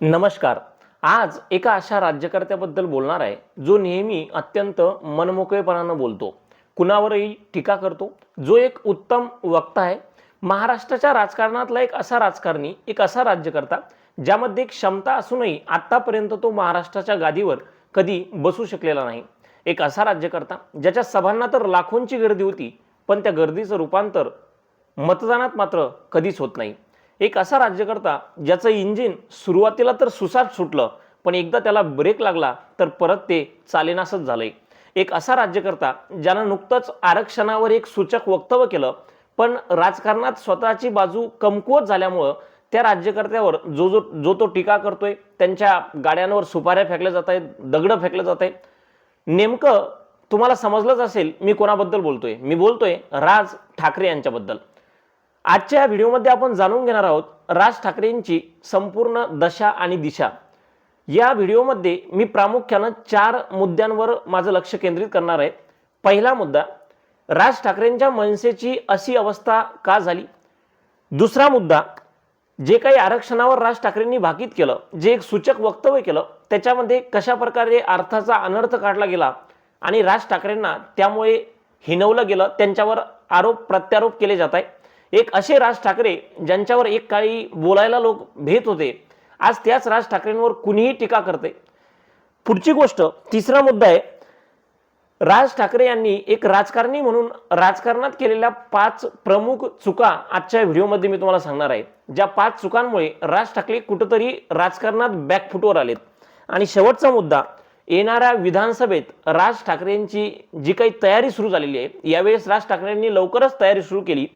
नमस्कार. आज एका अशा राज्यकर्त्याबद्दल बोलणार आहे जो नेहमी अत्यंत मनमोकळेपणानं बोलतो कुणावरही टीका करतो जो एक उत्तम वक्ता आहे. महाराष्ट्राच्या राजकारणातला एक असा राजकारणी एक असा राज्यकर्ता ज्यामध्ये एक क्षमता असूनही आत्तापर्यंत तो महाराष्ट्राच्या गादीवर कधी बसू शकलेला नाही. एक असा राज्यकर्ता ज्याच्या सभांना तर लाखोंची गर्दी होती पण त्या गर्दीचं रूपांतर मतदानात मात्र कधीच होत नाही. एक असा राज्यकर्ता ज्याचं इंजिन सुरुवातीला तर सुसाट सुटलं पण एकदा त्याला ब्रेक लागला तर परत ते चालेनासच झालंय. एक असा राज्यकर्ता ज्यानं नुकतंच आरक्षणावर एक सूचक वक्तव्य केलं पण राजकारणात स्वतःची बाजू कमकुवत झाल्यामुळं त्या राज्यकर्त्यावर जो जो जो तो टीका करतोय त्यांच्या गाड्यांवर सुपाऱ्या फेकल्या जात आहेत दगडं फेकलं जात आहे नेमकं तुम्हाला समजलंच असेल मी कोणाबद्दल बोलतोय? मी बोलतोय राज ठाकरे यांच्याबद्दल. आजच्या व्हिडिओमध्ये आपण जाणून घेणार आहोत राज ठाकरेंची संपूर्ण दशा आणि दिशा. या व्हिडिओमध्ये मी प्रामुख्यानं चार मुद्द्यांवर माझं लक्ष केंद्रित करणार आहे. पहिला मुद्दा राज ठाकरेंच्या मनसेची अशी अवस्था का झाली? दुसरा मुद्दा जे काही आरक्षणावर राज ठाकरेंनी भाकीत केलं जे एक सूचक वक्तव्य केलं त्याच्यामध्ये कशा प्रकारे अर्थाचा अनर्थ काढला गेला आणि राज ठाकरेंना त्यामुळे हिनवलं गेलं त्यांच्यावर आरोप प्रत्यारोप केले जात आहे एक असे राज ठाकरे ज्यांच्यावर एक काळी बोलायला लोक भेट होते. आज त्याच राज ठाकरेंवर कुणीही टीका करते. पुढची गोष्ट तिसरा मुद्दा आहे राज ठाकरे यांनी एक राजकारणी म्हणून राजकारणात केलेल्या पाच प्रमुख चुका आजच्या व्हिडिओमध्ये मी तुम्हाला सांगणार आहे. ज्या पाच चुकांमुळे राज ठाकरे कुठंतरी राजकारणात बॅकफुटवर आलेत. आणि शेवटचा मुद्दा येणाऱ्या विधानसभेत राज ठाकरेंची जी काही तयारी सुरू झालेली आहे यावेळेस राज ठाकरेंनी लवकरच तयारी सुरू केली.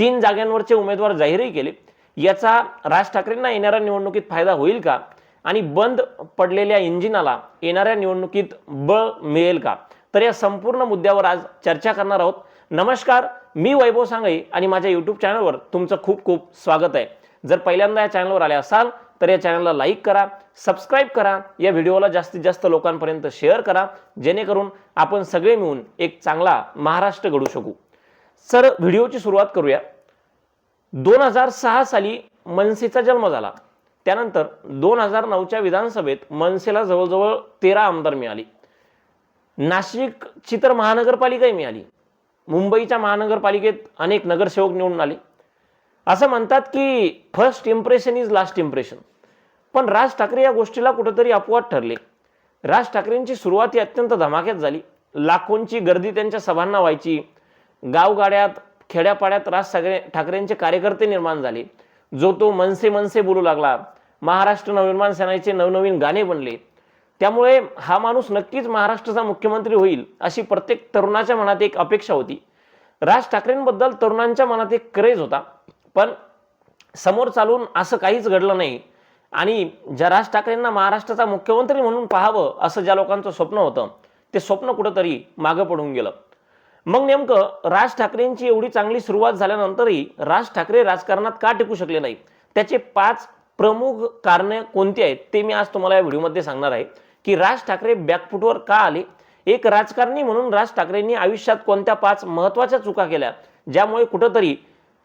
तीन जागांवरचे उमेदवार जाहीरही केले. याचा राज ठाकरेंना येणाऱ्या निवडणुकीत फायदा होईल का? आणि बंद पडलेल्या इंजिनाला येणाऱ्या निवडणुकीत बळ मिळेल का? तर या संपूर्ण मुद्द्यावर आज चर्चा करणार आहोत. नमस्कार मी वैभव सांगई आणि माझ्या यूट्यूब चॅनलवर तुमचं खूप खूप स्वागत आहे. जर पहिल्यांदा या चॅनलवर आले असाल तर या चॅनलला लाईक करा सबस्क्राईब करा या व्हिडिओला जास्तीत जास्त लोकांपर्यंत शेअर करा जेणेकरून आपण सगळे मिळून एक चांगला महाराष्ट्र घडू शकू. सर व्हिडिओची सुरुवात करूया. दोन हजार सहा साली मनसेचा जन्म झाला. त्यानंतर दोन हजार नऊच्या विधानसभेत मनसेला जवळजवळ तेरा आमदार मिळाली. नाशिकची तर महानगरपालिकाही मिळाली. मुंबईच्या महानगरपालिकेत अनेक नगरसेवक निवडून आले. असं म्हणतात की first impression is last impression पण राज ठाकरे या गोष्टीला कुठंतरी अपवाद ठरले. राज ठाकरेंची सुरुवात ही अत्यंत धमाक्यात झाली. लाखोंची गर्दी त्यांच्या सभांना व्हायची. गावगाड्यात खेड्यापाड्यात राज ठाकरे ठाकरेंचे कार्यकर्ते निर्माण झाले. जो तो मनसे मनसे बोलू लागला. महाराष्ट्र नवनिर्माण सेनेचे नवनवीन गाणे बनले. त्यामुळे हा माणूस नक्कीच महाराष्ट्राचा मुख्यमंत्री होईल अशी प्रत्येक तरुणाच्या मनात एक अपेक्षा होती. राज ठाकरेंबद्दल तरुणांच्या मनात एक क्रेज होता. पण समोर चालून असं काहीच घडलं नाही. आणि ज्या राज ठाकरेंना महाराष्ट्राचा मुख्यमंत्री म्हणून पाहावं असं ज्या लोकांचं स्वप्न होतं ते स्वप्न कुठंतरी मागं पडून गेलं. मग नेमकं राज ठाकरेंची एवढी चांगली सुरुवात झाल्यानंतरही राज ठाकरे राजकारणात का टिकू शकले नाही? त्याचे पाच प्रमुख कारणे कोणती आहेत ते मी आज तुम्हाला या व्हिडिओमध्ये सांगणार आहे. की राज ठाकरे बॅकफुटवर का आले? एक राजकारणी म्हणून राज ठाकरेंनी आयुष्यात कोणत्या पाच महत्त्वाच्या चुका केल्या? ज्यामुळे कुठंतरी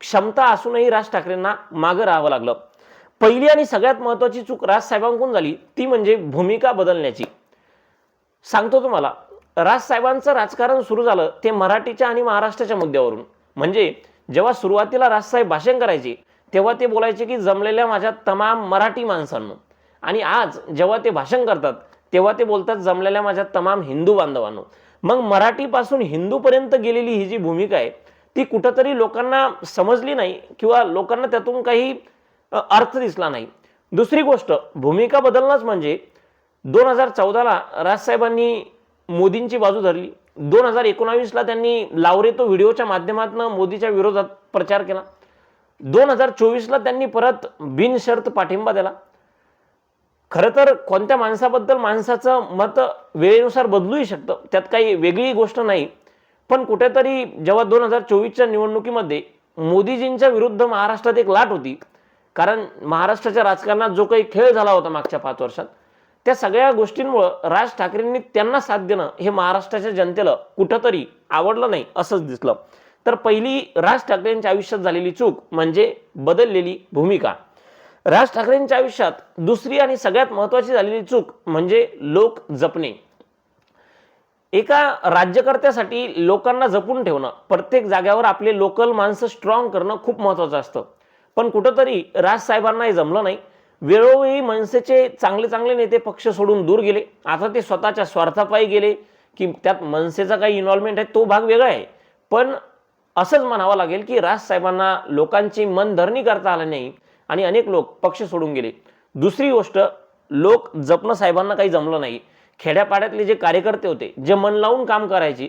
क्षमता असूनही राज ठाकरेंना मागं राहावं लागलं. पहिली आणि सगळ्यात महत्त्वाची चूक राज साहेबांकडून झाली ती म्हणजे भूमिका बदलण्याची. सांगतो तुम्हाला राजसाहेबांचं राजकारण सुरू झालं ते मराठीच्या आणि महाराष्ट्राच्या मुद्द्यावरून. म्हणजे जेव्हा सुरुवातीला राजसाहेब भाषण करायचे तेव्हा ते बोलायचे की जमलेल्या माझ्या तमाम मराठी माणसांनो. आणि आज जेव्हा ते भाषण करतात तेव्हा ते बोलतात जमलेल्या माझ्या तमाम हिंदू बांधवांनो. मग मराठीपासून हिंदूपर्यंत गेलेली ही जी भूमिका आहे ती कुठंतरी लोकांना समजली नाही किंवा लोकांना त्यातून काही अर्थ दिसला नाही. दुसरी गोष्ट भूमिका बदलणंच म्हणजे दोन हजार चौदाला राजसाहेबांनी मोदींची बाजू धरली. दोन हजार एकोणावीसला त्यांनी लावरे तो व्हिडिओच्या माध्यमातून मोदीच्या विरोधात प्रचार केला. दोन हजार चोवीसला त्यांनी परत बिनशर्त पाठिंबा दिला. खरं तर कोणत्या माणसाबद्दल माणसाचं मत वेळेनुसार बदलूही शकतं त्यात काही वेगळी गोष्ट नाही. पण कुठेतरी जेव्हा दोन हजार चोवीसच्या निवडणुकीमध्ये मोदीजींच्या विरुद्ध महाराष्ट्रात एक लाट होती कारण महाराष्ट्राच्या राजकारणात जो काही खेळ झाला होता मागच्या पाच वर्षात त्या सगळ्या गोष्टींमुळं राज ठाकरेंनी त्यांना साथ देणं हे महाराष्ट्राच्या जनतेला कुठंतरी आवडलं नाही असंच दिसलं. तर पहिली राज ठाकरेंच्या आयुष्यात झालेली चूक म्हणजे बदललेली भूमिका. राज ठाकरेंच्या आयुष्यात दुसरी आणि सगळ्यात महत्त्वाची झालेली चूक म्हणजे लोक जपणे. एका राज्यकर्त्यासाठी लोकांना जपून ठेवणं प्रत्येक जाग्यावर आपले लोकल माणसं स्ट्रॉंग करणं खूप महत्वाचं असतं. पण कुठंतरी राजसाहेबांना हे जमलं नाही. वेळोवेळी मनसेचे चांगले चांगले नेते पक्ष सोडून दूर गेले. आता ते स्वतःच्या स्वार्थापायी गेले की त्यात मनसेचा काही इन्व्हॉल्वमेंट आहे तो भाग वेगळा आहे. पण असंच म्हणावं लागेल की राजसाहेबांना लोकांची मनधरणी करता आलं नाही आणि अनेक लोक पक्ष सोडून गेले. दुसरी गोष्ट लोक जपणं साहेबांना काही जमलं नाही. खेड्यापाड्यातले जे कार्यकर्ते होते जे मन लावून काम करायचे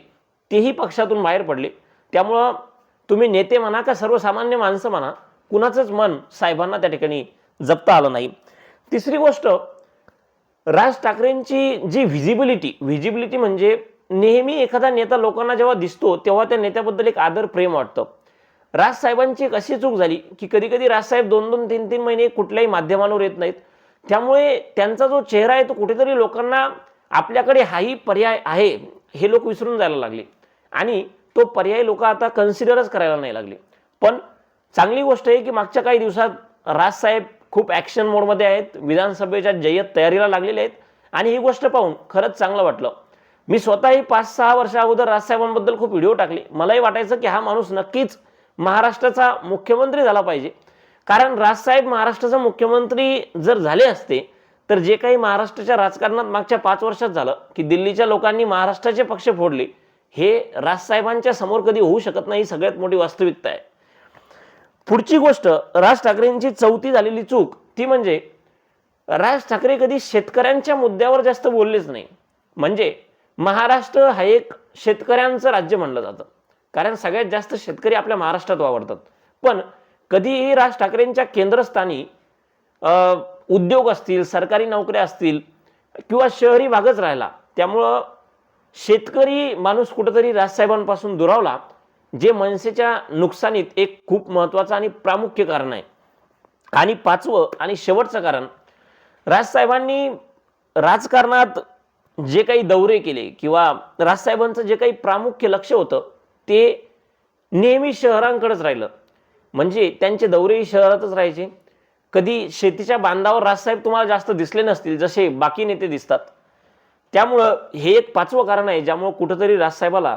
तेही पक्षातून बाहेर पडले. त्यामुळं तुम्ही नेते म्हणा का सर्वसामान्य माणसं म्हणा कुणाचंच मन साहेबांना त्या ठिकाणी जपता आलं नाही. तिसरी गोष्ट राज ठाकरेंची जी व्हिजिबिलिटी व्हिजिबिलिटी म्हणजे नेहमी एखादा नेता लोकांना जेव्हा दिसतो तेव्हा त्या नेत्याबद्दल एक आदर प्रेम वाटतं. राजसाहेबांची एक अशी चूक झाली की कधी कधी राजसाहेब दोन दोन तीन तीन महिने कुठल्याही माध्यमांवर येत नाहीत. त्यामुळे त्यांचा जो चेहरा आहे तो कुठेतरी लोकांना आपल्याकडे हाही पर्याय आहे हे लोक विसरून जायला लागले. आणि तो पर्याय लोक आता कन्सिडरच करायला नाही लागले. पण चांगली गोष्ट आहे की मागच्या काही दिवसात राजसाहेब खूप ॲक्शन मोडमध्ये आहेत. विधानसभेच्या जय्यत तयारीला लागलेले आहेत. आणि ही गोष्ट पाहून खरंच चांगलं वाटलं. मी स्वतःही पाच सहा वर्षा अगोदर राजसाहेबांबद्दल खूप व्हिडिओ टाकले. मलाही वाटायचं की हा माणूस नक्कीच महाराष्ट्राचा मुख्यमंत्री झाला पाहिजे. कारण राजसाहेब महाराष्ट्राचा मुख्यमंत्री जर झाले असते तर जे काही महाराष्ट्राच्या राजकारणात मागच्या पाच वर्षात झालं की दिल्लीच्या लोकांनी महाराष्ट्राचे पक्ष फोडले हे राजसाहेबांच्या समोर कधी होऊ शकत नाही ही सगळ्यात मोठी वास्तविकता आहे. पुढची गोष्ट राज ठाकरेंची चौथी झालेली चूक ती म्हणजे राज ठाकरे कधी शेतकऱ्यांच्या मुद्द्यावर जास्त बोललेच नाही. म्हणजे महाराष्ट्र हा एक शेतकऱ्यांचं राज्य म्हणलं जातं. कारण सगळ्यात जास्त शेतकरी आपल्या महाराष्ट्रात वावरतात. पण कधीही राज ठाकरेंच्या केंद्रस्थानी उद्योग असतील सरकारी नोकऱ्या असतील किंवा शहरी भागच राहिला त्यामुळं शेतकरी माणूस कुठंतरी राजसाहेबांपासून दुरावला जे मनसेच्या नुकसानीत एक खूप महत्त्वाचं आणि प्रामुख्य कारण आहे. आणि पाचवं आणि शेवटचं कारण राजसाहेबांनी राजकारणात जे काही दौरे केले किंवा राजसाहेबांचं जे काही प्रामुख्य लक्ष होतं ते नेहमी शहरांकडेच राहिलं. म्हणजे त्यांचे दौरेही शहरातच राहायचे. कधी शेतीच्या बांधावर राजसाहेब तुम्हाला जास्त दिसले नसतील जसे बाकी नेते दिसतात. त्यामुळं हे एक पाचवं कारण आहे ज्यामुळं कुठंतरी राजसाहेबाला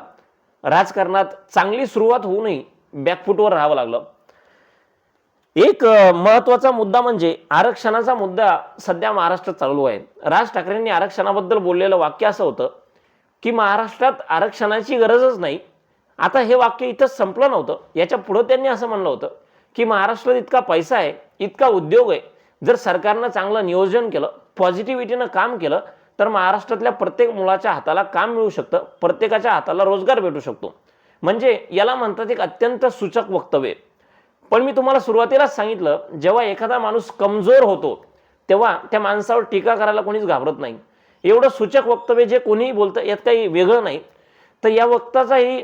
राजकारणात चांगली सुरुवात होऊनही बॅकफुटवर राहावं लागलं. एक महत्त्वाचा मुद्दा म्हणजे आरक्षणाचा मुद्दा सध्या महाराष्ट्रात चालू आहे. राज ठाकरेंनी आरक्षणाबद्दल बोललेलं वाक्य असं होतं की महाराष्ट्रात आरक्षणाची गरजच नाही. आता हे वाक्य इथं संपलं नव्हतं. याच्या पुढं त्यांनी असं म्हणलं होतं की महाराष्ट्रात इतका पैसा आहे इतका उद्योग आहे. जर सरकारनं चांगलं नियोजन केलं पॉझिटिव्हिटीनं काम केलं तर महाराष्ट्रातल्या प्रत्येक मुलाच्या हाताला काम मिळू शकतं प्रत्येकाच्या हाताला रोजगार भेटू शकतो. म्हणजे याला म्हणतात एक अत्यंत सूचक वक्तव्य. पण मी तुम्हाला सुरुवातीलाच सांगितलं जेव्हा एखादा माणूस कमजोर होतो तेव्हा त्या माणसावर टीका करायला कोणीच घाबरत नाही. एवढं सूचक वक्तव्य जे कोणीही बोलतं यात काही वेगळं नाही. तर या वक्ताचाही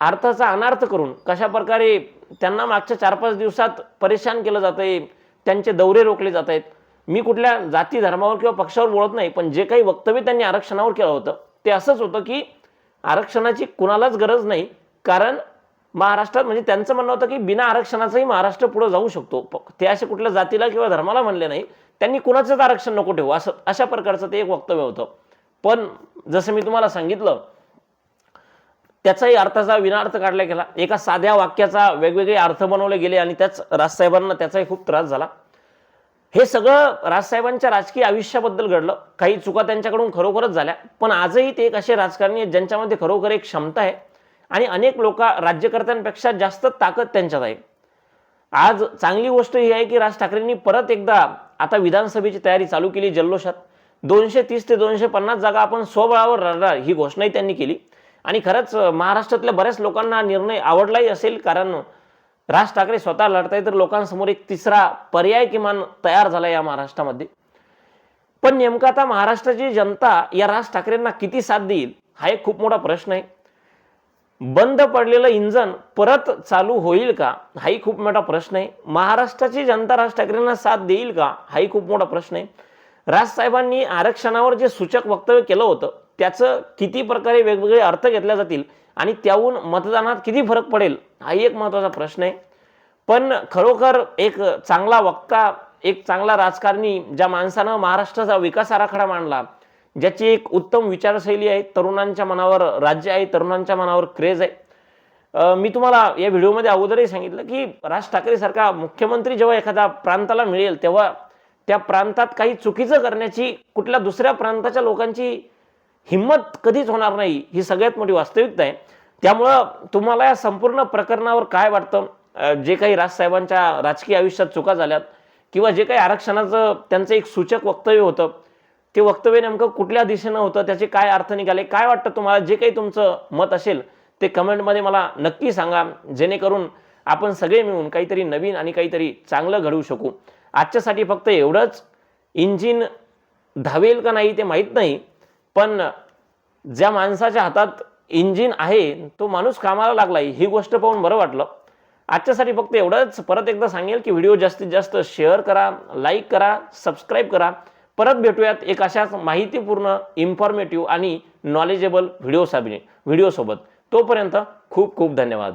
अर्थाचा अनार्थ करून कशा प्रकारे त्यांना मागच्या चार पाच दिवसात परेशान केलं जात आहे त्यांचे दौरे रोखले जात आहेत मी कुठल्या जाती धर्मावर किंवा पक्षावर बोलत नाही पण जे काही वक्तव्य त्यांनी आरक्षणावर केलं होतं ते असंच होतं की आरक्षणाची कुणालाच गरज नाही कारण महाराष्ट्रात म्हणजे त्यांचं म्हणणं होतं की बिना आरक्षणाचंही महाराष्ट्र पुढे जाऊ शकतो. ते असे कुठल्या जातीला किंवा धर्माला म्हणले नाही त्यांनी कुणाचंच आरक्षण नको ठेवू असं अशा प्रकारचं ते एक वक्तव्य होतं. पण जसं मी तुम्हाला सांगितलं त्याचाही अर्थाचा विनार्थ काढला गेला. एका साध्या वाक्याचा वेगवेगळे अर्थ बनवले गेले आणि त्याच राजसाहेबांना त्याचाही खूप त्रास झाला. हे सगळं राजसाहेबांच्या राजकीय आयुष्याबद्दल घडलं. काही चुका त्यांच्याकडून खरोखरच झाल्या. पण आजही ते एक असे राजकारणी आहेत ज्यांच्यामध्ये खरोखर एक क्षमता आहे आणि अनेक लोक राज्यकर्त्यांपेक्षा जास्त ताकद त्यांच्यात आहे. आज चांगली गोष्ट ही आहे की राज ठाकरेंनी परत एकदा आता विधानसभेची तयारी चालू केली जल्लोषात. दोनशे तीस ते दोनशे पन्नास जागा आपण स्वबळावर लढणार ही घोषणाही त्यांनी केली. आणि खरंच महाराष्ट्रातल्या बऱ्याच लोकांना निर्णय आवडलाही असेल कारण राज ठाकरे स्वतः लढताय तर लोकांसमोर एक तिसरा पर्याय किमान तयार झाला या महाराष्ट्रामध्ये. पण नेमकं आता महाराष्ट्राची जनता या राज ठाकरेंना किती साथ देईल हा एक खूप मोठा प्रश्न आहे. बंद पडलेलं इंजन परत चालू होईल का हाही खूप मोठा प्रश्न आहे. महाराष्ट्राची जनता राज ठाकरेंना साथ देईल का हाही खूप मोठा प्रश्न आहे. राजसाहेबांनी आरक्षणावर जे सूचक वक्तव्य केलं होतं त्याचं किती प्रकारे वेगवेगळे अर्थ घेतले जातील आणि त्याहून मतदानात किती फरक पडेल हाही एक महत्त्वाचा प्रश्न आहे. पण खरोखर एक चांगला वक्ता एक चांगला राजकारणी ज्या माणसानं महाराष्ट्राचा विकास आराखडा मांडला ज्याची एक उत्तम विचारशैली आहे तरुणांच्या मनावर राज्य आहे तरुणांच्या मनावर क्रेज आहे. मी तुम्हाला या व्हिडिओमध्ये अगोदरही सांगितलं की राज ठाकरेसारखा मुख्यमंत्री जेव्हा एखाद्या प्रांताला मिळेल तेव्हा त्या प्रांतात काही चुकीचं करण्याची कुठल्या दुसऱ्या प्रांताच्या लोकांची हिंमत कधीच होणार नाही ही सगळ्यात मोठी वास्तविकता आहे. त्यामुळं तुम्हाला या संपूर्ण प्रकरणावर काय वाटतं? जे काही राजसाहेबांच्या राजकीय आयुष्यात चुका झाल्यात किंवा जे काही आरक्षणाचं त्यांचं एक सूचक वक्तव्य होतं ते वक्तव्य नेमकं कुठल्या दिशेनं होतं त्याचे काय अर्थ निघाले? काय वाटतं तुम्हाला? जे काही तुमचं मत असेल ते कमेंटमध्ये मला नक्की सांगा. जेणेकरून आपण सगळे मिळून काहीतरी नवीन आणि काहीतरी चांगलं घडवू शकू. आजच्यासाठी फक्त एवढंच. इंजिन धावेल का नाही ते माहीत नाही. पण ज्या माणसाच्या हातात इंजिन आहे तो माणूस कामाला लागलाय ही गोष्ट पाहून बरं वाटलं. आजच्यासाठी फक्त एवढंच. परत एकदा सांगेल की व्हिडिओ जास्तीत जास्त शेअर करा लाईक करा सबस्क्राईब करा. परत भेटूयात एक अशाच माहितीपूर्ण इन्फॉर्मेटिव्ह आणि नॉलेजेबल व्हिडिओ व्हिडिओसोबत तोपर्यंत खूप खूप धन्यवाद.